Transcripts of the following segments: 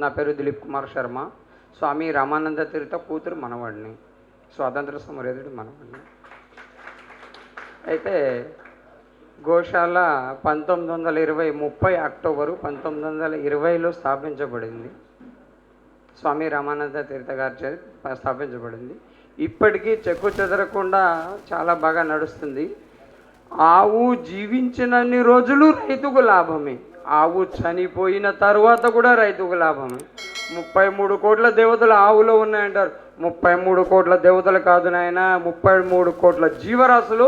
నా పేరు దిలీప్ కుమార్ శర్మ. స్వామి రామానంద తీర్థ కూతురు మనవాడిని. స్వాతంత్ర సమరయోధుడు మనవాడిని. అయితే గోశాల పంతొమ్మిది వందల ఇరవై ముప్పై అక్టోబరు పంతొమ్మిది వందల ఇరవైలో స్థాపించబడింది. స్వామి రామానంద తీర్థ గారి చే స్థాపించబడింది. ఇప్పటికీ చెక్కు చెదరకుండా చాలా బాగా నడుస్తుంది. ఆవు జీవించినన్ని రోజులు రైతుకు లాభమే. ఆవు చనిపోయిన తర్వాత కూడా రైతుకు లాభమే ముప్పై మూడు కోట్ల దేవతలు ఆవులో ఉన్నాయంటారు. ముప్పై మూడు కోట్ల దేవతలు కాదు నాయన ముప్పై మూడు కోట్ల జీవరాశులు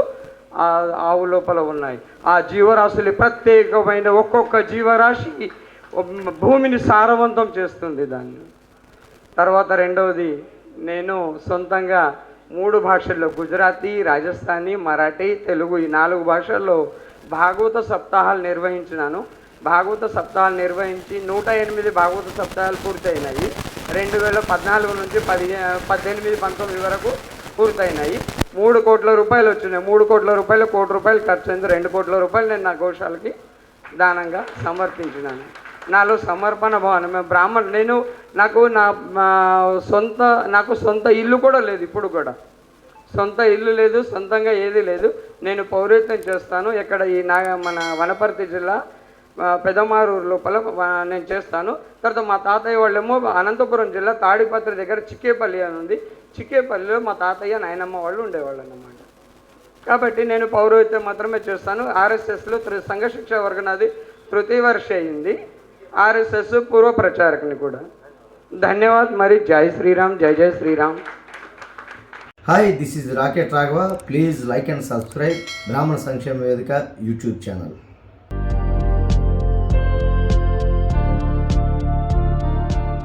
ఆ ఆవు లోపల ఉన్నాయి. ఆ జీవరాశులు ప్రత్యేకమైన ఒక్కొక్క జీవరాశి భూమిని సారవంతం చేస్తుంది దాన్ని. తర్వాత రెండవది నేను సొంతంగా మూడు భాషల్లో గుజరాతీ రాజస్థానీ మరాఠీ తెలుగు ఈ నాలుగు భాషల్లో భాగవత సప్తాహాలు నిర్వహించినాను. భాగవత సప్తాహాలు నిర్వహించి నూట ఎనిమిది భాగవత సప్తాహాలు పూర్తయినాయి. రెండు వేల పద్నాలుగు నుంచి పది పద్దెనిమిది పంతొమ్మిది వరకు పూర్తయినాయి. మూడు కోట్ల రూపాయలు వచ్చినాయి. మూడు కోట్ల రూపాయలు కోటి రూపాయలు ఖర్చు అయింది. రెండు కోట్ల రూపాయలు నేను నా గోశాలకి దానంగా సమర్పించినాను. నాలో సమర్పణ భావన. బ్రాహ్మణ్ నేను నాకు నా సొంత నాకు సొంత ఇల్లు కూడా లేదు ఇప్పుడు కూడా. సొంత ఇల్లు లేదు సొంతంగా ఏది లేదు. నేను పౌరత్వం చేస్తాను. ఇక్కడ ఈ నాగ మన వనపర్తి జిల్లా పెదమారూరు లోపల నేను చేస్తాను. తర్వాత మా తాతయ్య వాళ్ళేమో అనంతపురం జిల్లా తాడిపత్రి దగ్గర చిక్కేపల్లి అని ఉంది. చిక్కేపల్లిలో మా తాతయ్య నాయనమ్మ వాళ్ళు ఉండేవాళ్ళు అన్నమాట కాబట్టి నేను పౌరోహిత్యం మాత్రమే చేస్తాను. ఆర్ఎస్ఎస్లో తృ సంఘ శిక్ష తృతీయ వర్ష అయింది. ఆర్ఎస్ఎస్ పూర్వ ప్రచారకుని కూడా. ధన్యవాద్. మరి జై శ్రీరామ్ జై జై Shriram. Hi this is rocket Raghava please like and subscribe బ్రాహ్మణ సంక్షేమ వేదిక యూట్యూబ్ ఛానల్